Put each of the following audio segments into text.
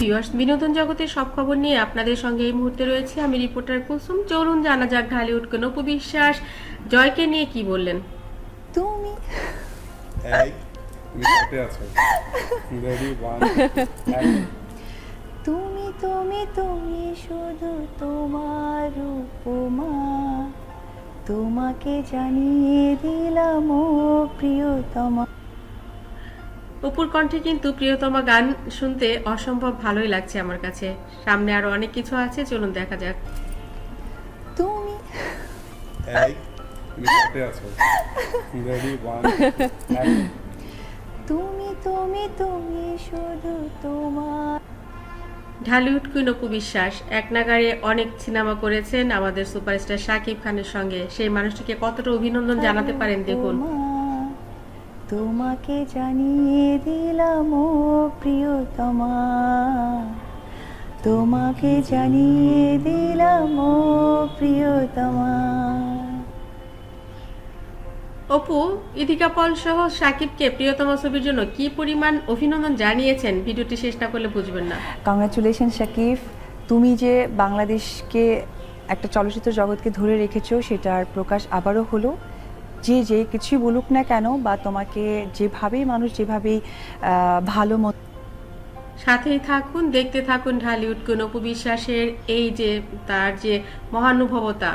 Viewers বিনোদন জগতের সব খবর নিয়ে আপনাদের সঙ্গে এই মুহূর্তে রয়েছে। আমি রিপোর্টার কুসুম চলুন জানা যাক ঢালিউড কোন বিশ্বাস জয়কে নিয়ে কি বললেন? তুমি? তুমি তুমি তুমি তুমি শুধু তোমার উপমা। তোমাকে জানিয়ে দিলাম ও প্রিয়তমা। অপুর কণ্ঠে কিন্তু প্রিয়তমা গান শুনতে অসম্ভব ভালোই লাগছে আমার কাছে। সামনে আরও অনেক কিছু আছে চলুন দেখা যাক। তুমি এই তুমি আছো। রেডি ওয়ান তুমি তুমি তুমি শুধু তোমার ঢালিউড কুইন অপু বিশ্বাস এক নাগারে অনেক সিনেমা করেছেন আমাদের সুপারস্টার শাকিব খানের সঙ্গে। সেই মানুষটিকে কতটা অভিনন্দন জানাতে পারেন দেখুন। তোমাকে জানিয়ে দিলাম ও প্রিয়তমা। তোমাকে জানিয়ে দিলাম ও প্রিয়তমা। অপু ইদিকা পল সহ সাকিবকে প্রিয়তমা ছবির জন্য কি পরিমাণ অভিনন্দন জানিয়েছেন? ভিডিওটি শেষ না করলে বুঝবেন না। কংগ্রাচুলেশন শাকিব তুমি যে বাংলাদেশকে একটা চলচ্চিত্র জগৎকে ধরে রেখেছো সেটার প্রকাশ আবারও হলো। যে যে কিছুই বলুক না কেন বা তোমাকে যেভাবেই মানুষ যেভাবেই ভালো মত সাথেই থাকুন দেখতে থাকুন ঢালিউড কোন বিশ্বাসের এই যে তার যে মহানুভবতা।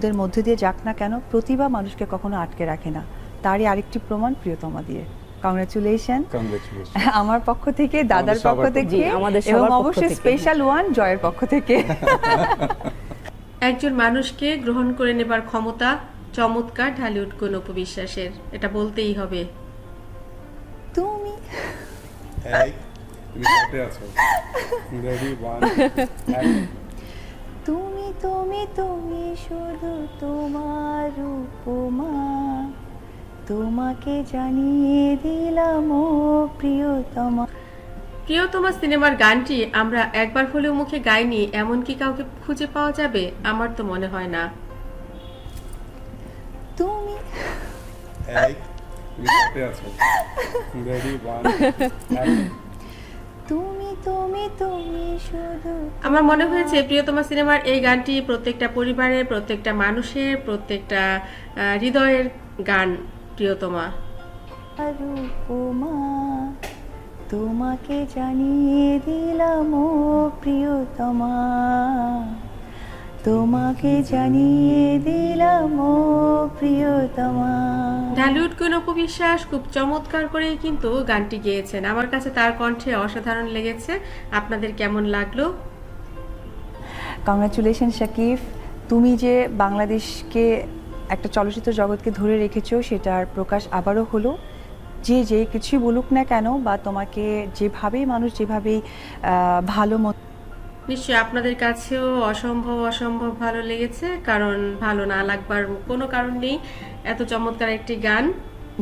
দের মধ্যে দিয়ে যাক না কেন প্রতিভা মানুষকে কখনো আটকে রাখে না। তারই আরেকটি প্রমাণ প্রিয়তমা দিয়ে। কংগ্রেচুলেশন আমার পক্ষ থেকে দাদার পক্ষ পক্ষ থেকে এবং অবশ্যই স্পেশাল ওয়ান জয়ের পক্ষ থেকে। একজন মানুষকে গ্রহণ করে নেবার ক্ষমতা চমৎকার ঢালিউড কোন অপু বিশ্বাসের এটা বলতেই হবে। তুমি। তুমি তুমি তুমি তুমি শুধু তোমার উপমা। তোমাকে জানিয়ে দিলাম ও প্রিয়তমা। প্রিয়তমা সিনেমার গানটি আমরা একবার হলেও মুখে গাইনি এমন কি কাউকে খুঁজে পাওয়া যাবে আমার তো মনে হয় না। তুমি তুমি তুমি তুমি তুমি শুধু আমার মনে হয়েছে প্রিয়তমা সিনেমার এই গানটি প্রত্যেকটা পরিবারের প্রত্যেকটা মানুষের প্রত্যেকটা হৃদয়ের গান প্রিয়তমা তোমার তোমাকে জানিয়ে দিলাম ও প্রিয়তমা। তোমাকে জানিয়ে দিলাম ও প্রিয়তমা। ঢালিউড কোন বিশ্বাস খুব চমৎকার করেই কিন্তু গানটি গেয়েছেন। আমার কাছে তার কণ্ঠে অসাধারণ লেগেছে। আপনাদের কেমন লাগল? কংগ্রাচুলেশন শাকিব তুমি যে বাংলাদেশকে একটা চলচ্চিত্র জগৎকে ধরে রেখেছো সেটার প্রকাশ আবারও হলো। যে যে কিছুই বলুক না কেন বা তোমাকে যেভাবেই মানুষ যেভাবেই ভালো মত নিশ্চয়ই আপনাদের কাছেও অসম্ভব অসম্ভব ভালো লেগেছে কারণ ভালো না লাগবার কোনো কারণ নেই। এত চমৎকার একটি গান।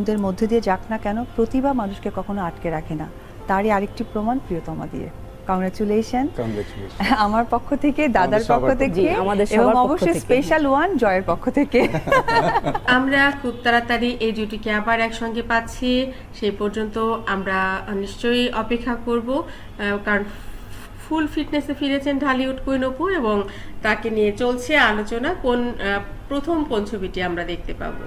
ওদের মধ্যে দিয়ে যাক না কেন প্রতিভা মানুষকে কখনো আটকে রাখে না। তারই আরেকটি প্রমাণ প্রিয়তমা দিয়ে। কংগ্রাচুলেশন আমার পক্ষ থেকে দাদার পক্ষ থেকে আমাদের এবং অবশ্যই স্পেশাল ওয়ান জয়ের পক্ষ থেকে। আমরা খুব তাড়াতাড়ি এই জুটিকে আবার একসঙ্গে পাচ্ছি। সেই পর্যন্ত আমরা নিশ্চয়ই অপেক্ষা করব আহ, কারণ ফুল ফিটনেসে ফিরেছেন ঢালিউড কুইন অপু এবং তাকে নিয়ে চলছে আলোচনা। কোন আহ, প্রথম কোন ছবিটি আমরা দেখতে পাবো?